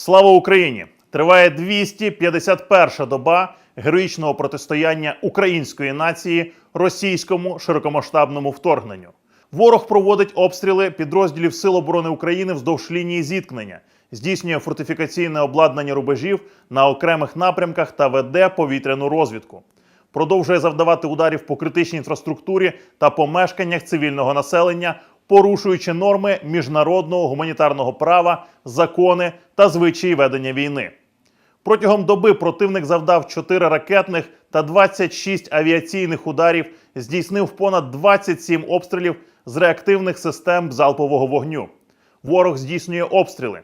Слава Україні! Триває 251 доба героїчного протистояння української нації російському широкомасштабному вторгненню. Ворог проводить обстріли підрозділів Сил оборони України вздовж лінії зіткнення, здійснює фортифікаційне обладнання рубежів на окремих напрямках та веде повітряну розвідку. Продовжує завдавати ударів по критичній інфраструктурі та помешканнях цивільного населення, порушуючи норми міжнародного гуманітарного права, закони та звичаї ведення війни. Протягом доби противник завдав 4 ракетних та 26 авіаційних ударів, здійснив понад 27 обстрілів з реактивних систем залпового вогню. Ворог здійснює обстріли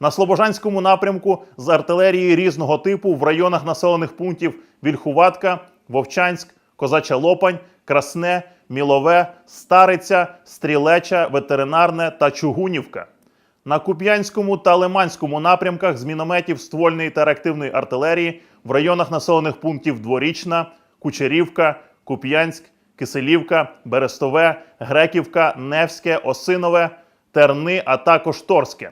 на Слобожанському напрямку з артилерії різного типу в районах населених пунктів Вільхуватка, Вовчанськ, Козача Лопань, Красне, Мілове, Стариця, Стрілеча, Ветеринарне та Чугунівка. На Куп'янському та Лиманському напрямках з мінометів ствольної та реактивної артилерії в районах населених пунктів Дворічна, Кучерівка, Куп'янськ, Киселівка, Берестове, Греківка, Невське, Осинове, Терни, а також Торське.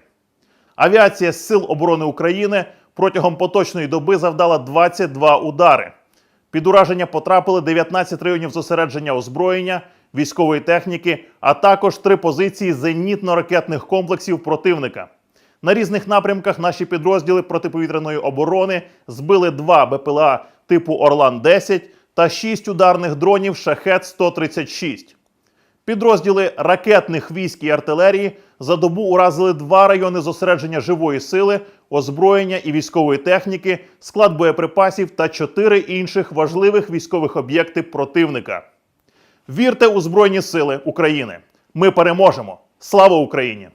Авіація Сил оборони України протягом поточної доби завдала 22 удари. Під ураження потрапили 19 районів зосередження озброєння, військової техніки, а також три позиції зенітно-ракетних комплексів противника. На різних напрямках наші підрозділи протиповітряної оборони збили два БПЛА типу Орлан-10 та шість ударних дронів Шахет-136. Підрозділи ракетних військ і артилерії за добу уразили два райони зосередження живої сили, озброєння і військової техніки, склад боєприпасів та чотири інших важливих військових об'єкти противника. Вірте у Збройні Сили України! Ми переможемо! Слава Україні!